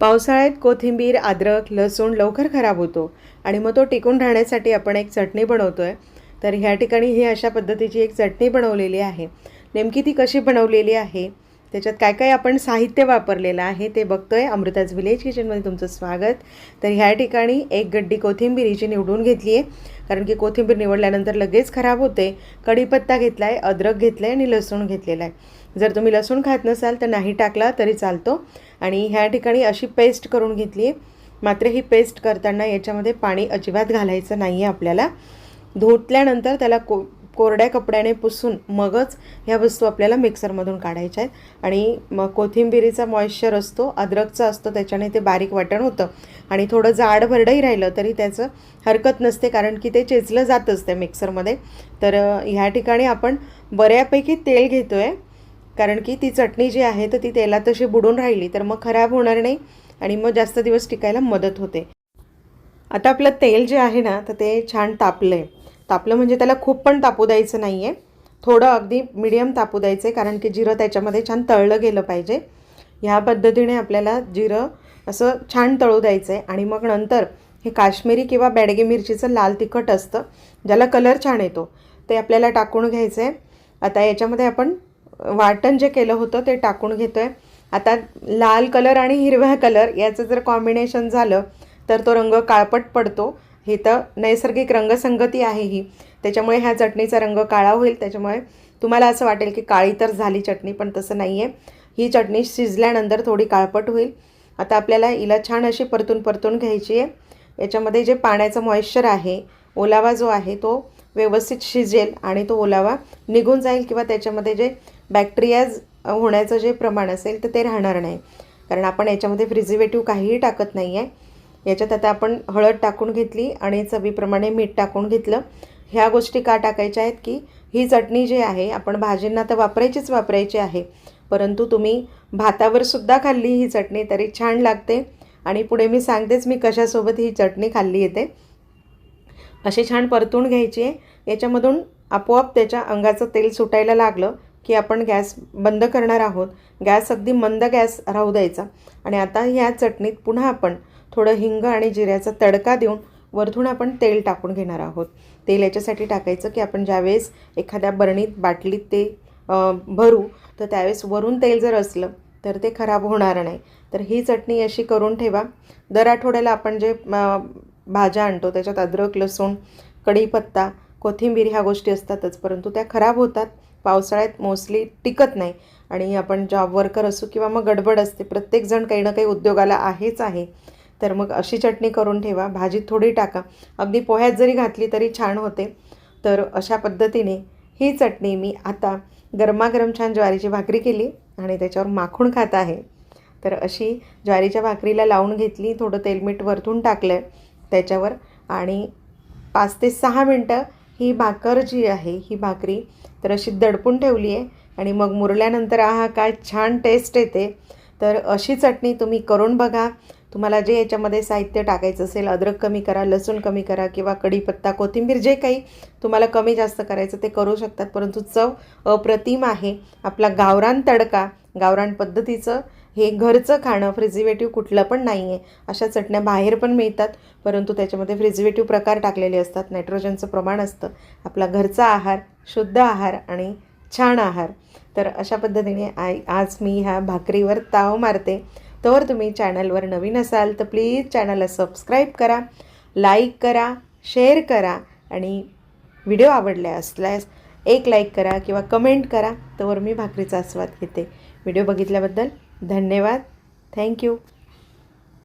पावसाळ्यात कोथिंबीर अद्रक लसूण लवकर खराब होतो आणि मग तो टिकून राहण्यासाठी आपण एक चटणी बनवतो आहे तर ह्या ठिकाणी ही अशा पद्धतीची एक चटणी बनवलेली आहे. नेमकी ती कशी बनवलेली आहे? त्याच्यात काय काय आपण साहित्य वापरलेलं आहे ते बघतो आहे अमृताज विलेज किचनमध्ये तुमचं स्वागत. तर ह्या ठिकाणी एक गड्डी कोथिंबिरीची निवडून घेतली आहे. कारण की कोथिंबीर निवडल्यानंतर लगेच खराब होते. कढीपत्ता घेतला आहे अद्रक घेतलं आहे आणि लसूण घेतलेला आहे. जर तुम्ही लसूण खात नसाल तर नाही टाकला तरी चालतो. आणि ह्या ठिकाणी अशी पेस्ट करून घेतली आहे. मात्र ही पेस्ट करताना याच्यामध्ये पाणी अजिबात घालायचं नाही आहे आपल्याला. धुतल्यानंतर त्याला को कोरड्या कपड्याने पुसून मगच ह्या वस्तू आपल्याला मिक्सरमधून काढायच्या आहेत. आणि मग कोथिंबिरीचा मॉइश्चर असतो अद्रकचा असतो त्याच्याने ते बारीक वाटण होतं. आणि थोडं जाड भरडंही राहिलं तरी त्याचं हरकत नसते कारण की ते चेचलं जातच त्या मिक्सरमध्ये. तर ह्या ठिकाणी आपण बऱ्यापैकी तेल घेतो आहे कारण की ती चटणी जी आहे तर ती तेलात तशी बुडून राहिली तर मग खराब होणार नाही आणि मग जास्त दिवस टिकायला मदत होते. आता आपलं तेल जे आहे ना तर ते छान तापलं आहे तापलं म्हणजे त्याला खूप पण तापू द्यायचं नाही आहे थोडं अगदी मिडियम तापू द्यायचं आहे कारण की जिरं त्याच्यामध्ये छान तळलं गेलं पाहिजे. ह्या पद्धतीने आपल्याला जिरं असं छान तळू द्यायचं आहे आणि मग नंतर हे काश्मीरी किंवा बॅडगी मिरचीचं लाल तिखट असतं ज्याला कलर छान येतो ते आपल्याला टाकून घ्यायचं आहे आता याच्यामध्ये आपण वाटण जे केलं होतं ते टाकून घेतो आहे आता लाल कलर आणि हिरव्या कलर याचं जर कॉम्बिनेशन झालं तर तो रंग काळपट पडतो. हे तर नैसर्गिक रंगसंगती आहे ही. त्याच्यामुळे ह्या चटणीचा रंग काळा होईल. त्याच्यामुळे तुम्हाला असं वाटेल की काळी तर झाली चटणी पण तसं नाही आहे ही चटणी शिजल्यानंतर थोडी काळपट होईल. आता आपल्याला हिला छान अशी परतून परतून घ्यायची आहे. याच्यामध्ये जे पाण्याचं मॉइश्चर आहे ओलावा जो आहे तो व्यवस्थित शिजेल आणि तो ओलावा निघून जाईल किंवा त्याच्यामध्ये जे बॅक्टेरियाज होण्याचं जे प्रमाण असेल तर ते राहणार नाही. कारण आपण याच्यामध्ये प्रिझर्वेटिव्ह काहीही टाकत नाही आहे याच्यात आता आपण हळद टाकून घेतली आणि चवीप्रमाणे मीठ टाकून घेतलं. ह्या गोष्टी का टाकायच्या आहेत की ही चटणी जी आहे आपण भाजींना तर वापरायचीच वापरायची आहे परंतु तुम्ही भातावर सुद्धा खाल्ली ही चटणी तरी छान लागते. आणि पुढे मी सांगतेच मी कशासोबत ही चटणी खाल्ली येते. अशी छान परतून घ्यायची आहे. याच्यामधून आपोआप त्याच्या अंगाचं तेल सुटायला लागलं की आपण गॅस बंद करणार आहोत. गॅस अगदी मंद गॅस राहू द्यायचा. आणि आता ह्या चटणीत पुन्हा आपण थोडं हिंग आणि जिऱ्याचा तडका देऊन वरतून आपण तेल टाकून घेणार आहोत. तेल याच्यासाठी टाकायचं की आपण ज्यावेळेस एखाद्या बरणीत बाटलीत ते भरू तर त्यावेळेस वरून तेल जर असलं तर ते खराब होणार नाही. तर ही चटणी अशी करून ठेवा. दर आठवड्याला आपण जे भाज्या आणतो त्याच्यात अद्रक लसूण कढीपत्ता कोथिंबीर ह्या गोष्टी असतातच परंतु त्या खराब होतात. पावसाळ्यात मोस्टली टिकत नाही. आणि आपण जॉब वर्कर असू किंवा मग गडबड असते प्रत्येकजण काही ना काही उद्योगाला आहेच आहे. तर मग अशी चटणी करून ठेवा भाजीत थोडी टाका. अगदी पोह्यात जरी घातली तरी छान होते. तर अशा पद्धतीने ही चटणी मी आता गरमागरम छान ज्वारीची भाकरी केली आणि त्याच्यावर माखून खात आहे. तर अशी ज्वारीच्या भाकरीला लावून घेतली थोडं तेलमीठ वरतून टाकलं आहे त्याच्यावर आणि पाच ते सहा मिनटं ही भाकर जी आहे ही भाकरी तर अशी दडपून ठेवली आहे आणि मग मुरल्यानंतर आहा काय छान टेस्ट येते. तर अशी चटणी तुम्ही करून बघा. तुम्हाला जे याच्यामध्ये साहित्य टाकायचं असेल अद्रक कमी करा लसूण कमी करा किंवा कढीपत्ता कोथिंबीर जे काही तुम्हाला कमी जास्त करायचं ते करू शकतात. परंतु चव अप्रतिम आहे. आपला गावरान तडका गावरान पद्धतीचं हे घरचं खाणं फ्रिझिवेटिव्ह कुठलं पण नाही आहे अशा चटण्या बाहेर पण मिळतात. परंतु त्याच्यामध्ये फ्रिझिवेटिव्ह प्रकार टाकलेले असतात. नायट्रोजनचं प्रमाण असतं. आपला घरचा आहार शुद्ध आहार आणि छान आहार. तर अशा पद्धतीने आय आज मी ह्या भाकरीवर ताव मारते. तर तुम्ही चॅनलवर नवीन असाल तर प्लीज चॅनलला सबस्क्राईब करा लाईक करा शेअर करा आणि व्हिडिओ आवडल्या असल्यास एक लाईक करा किंवा कमेंट करा तर मी भाकरीचा आस्वाद घेते. व्हिडिओ बघितल्याबद्दल धन्यवाद. थँक्यू.